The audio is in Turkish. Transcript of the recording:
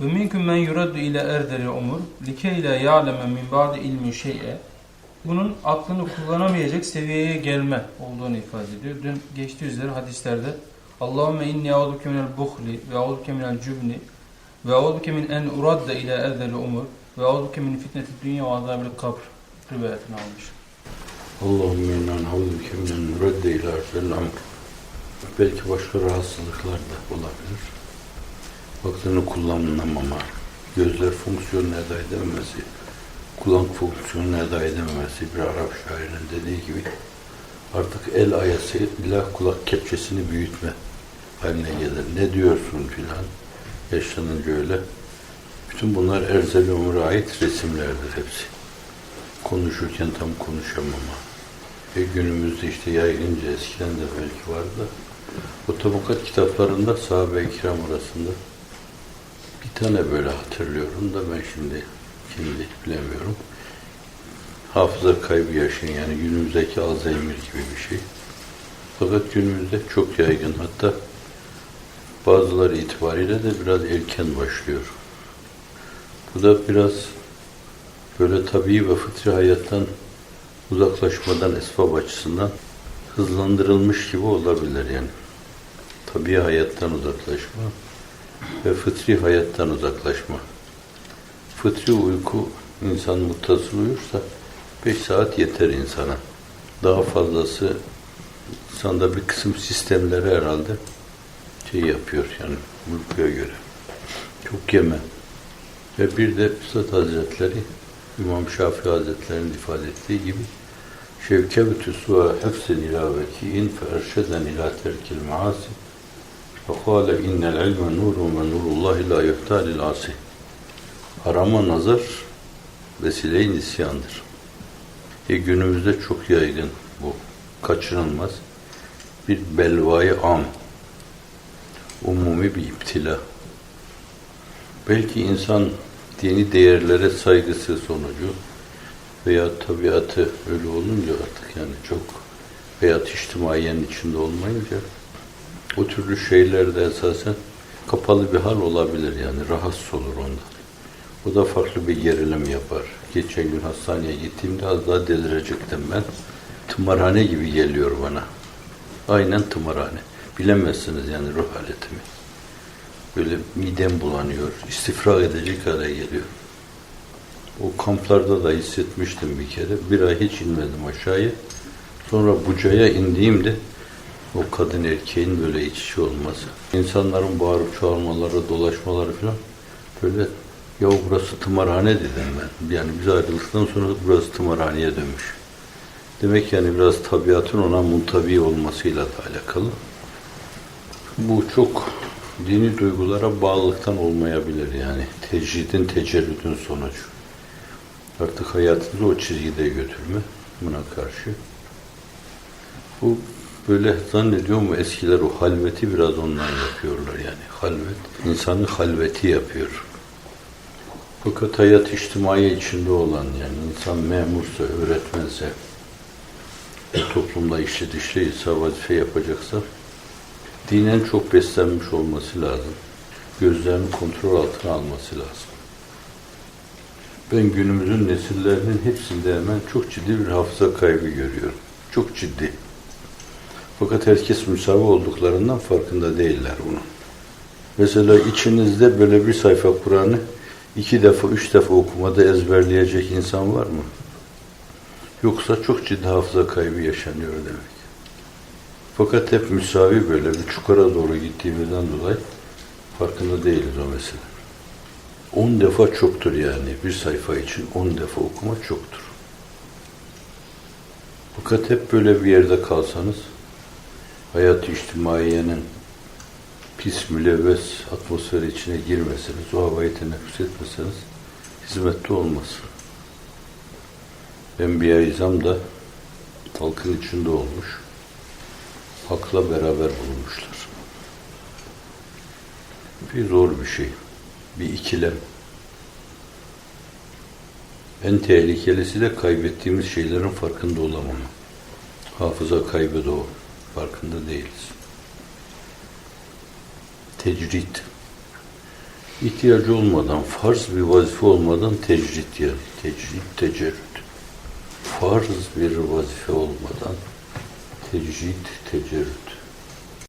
Ve minkum men yuraddu ile erderi umur likey la ya'leme min ba'di ilmi şey'e bunun aklını kullanamayacak seviyeye gelme olduğunu ifade ediyor. Dün geçtiği üzere hadislerde Allahümme inni a'uduke minel buhli ve a'uduke minel cübni ve a'uduke min en uradda ile erderi umur ve a'uduke min fitneti dünya ve azabil kabr rivayetini almış. Allahümme inna na'udüke minen müredde ila erzel amr. Belki başka rahatsızlıklar da olabilir. Aklını kullanamama, gözler fonksiyonunu eda edememesi, kulak fonksiyonunu eda edememesi bir Arap şairinin dediği gibi artık el ayasıyla kulak kepçesini büyütme haline gelir. Ne diyorsun filan yaşlanınca öyle. Bütün bunlar Erzel Ömür'e ait resimlerdir hepsi. Konuşurken tam konuşamama. Ve günümüzde işte yaygınca eskiden de belki vardı o tabukat kitaplarında sahabe-i kiram arasında bir tane böyle hatırlıyorum da ben şimdi şimdi bilemiyorum. Hafıza kaybı yaşayan yani günümüzdeki Alzheimer gibi bir şey. Fakat günümüzde çok yaygın hatta bazıları itibariyle de biraz erken başlıyor. Bu da biraz böyle tabii ve fıtri hayattan uzaklaşmadan esbab açısından hızlandırılmış gibi olabilir yani. Tabii hayattan uzaklaşma ve fıtri hayattan uzaklaşma. Fıtri uyku insan muttasıl uyursa 5 saat yeter insana. Daha fazlası insanda bir kısım sistemleri herhalde şey yapıyor yani uykuya göre. Çok yeme. Ve bir de Üstad Hazretleri İmam Şafii Hazretleri'nin ifade ettiği gibi şevkevtü su'a hefsin ila veki'in fe erşeden ila terkil maasi ve kâle innel ilme nurun ve nurullahi la yuhtalil asi harama nazar vesile-i nisyandır. E günümüzde çok yaygın bu. Kaçınılmaz. Bir belvayı am. Umumi bir iptila. Belki insan dini değerlere saygısı sonucu veya tabiatı öyle olunca artık yani çok veya içtimaiyenin içinde olmayınca o türlü şeylerde esasen kapalı bir hal olabilir yani rahatsız olur ondan. O da farklı bir gerilim yapar. Geçen gün hastaneye gittiğimde az daha delirecektim ben. Tımarhane gibi geliyor bana. Aynen tımarhane. Bilemezsiniz yani ruh haletimi. Böyle midem bulanıyor. istifra edecek hale geliyor. O kamplarda da hissetmiştim bir kere. Bir ay hiç inmedim aşağıya. Sonra Buca'ya indiğimde o kadın erkeğin böyle iç içe olması. İnsanların bağırıp çoğalmaları, dolaşmaları falan böyle ya burası tımarhane dedim ben. Yani biz ayrıldıktan sonra burası tımarhaneye dönmüş. Demek yani biraz tabiatın ona muntabi olmasıyla da alakalı. Bu çok dini duygulara bağlılıktan olmayabilir yani. Tecridin, tecerrüdün sonucu. Artık hayatınızı o çizgide götürme buna karşı. Bu böyle zannediyorum eskiler o halveti biraz ondan yapıyorlar yani. Halvet, insanı halveti yapıyor. Fakat hayat içtimai içinde olan yani insan memursa, öğretmense, toplumda işi dışlıysa, vazife yapacaksa dinen çok beslenmiş olması lazım. Gözlerini kontrol altına alması lazım. Ben günümüzün nesillerinin hepsinde hemen çok ciddi bir hafıza kaybı görüyorum. Çok ciddi. Fakat herkes müsavi olduklarından farkında değiller bunun. Mesela içinizde böyle bir sayfa Kur'an'ı iki defa, üç defa okumada ezberleyecek insan var mı? Yoksa çok ciddi hafıza kaybı yaşanıyor demek. Fakat hep müsavi böyle bir çukura doğru gittiğimizden dolayı farkında değiliz o mesele. On defa çoktur yani. Bir sayfa için on defa okuma çoktur. Fakat hep böyle bir yerde kalsanız hayat içtimaiyenin pis mülevves atmosfer içine girmeseniz, o havayı teneffüs etmeseniz hizmette olmaz. Enbiya-i İzam da halkın içinde olmuş. Hakla beraber bulunmuşlar. Bir zor bir şey. Bir ikilem. En tehlikelisi de kaybettiğimiz şeylerin farkında olamama. Hafıza kaybı da. Farkında değiliz. Tecrit. İhtiyacı olmadan, farz bir vazife olmadan tecrit yer. Tecrit, tecerrüt. Farz bir vazife olmadan tecrit, tecerrüt.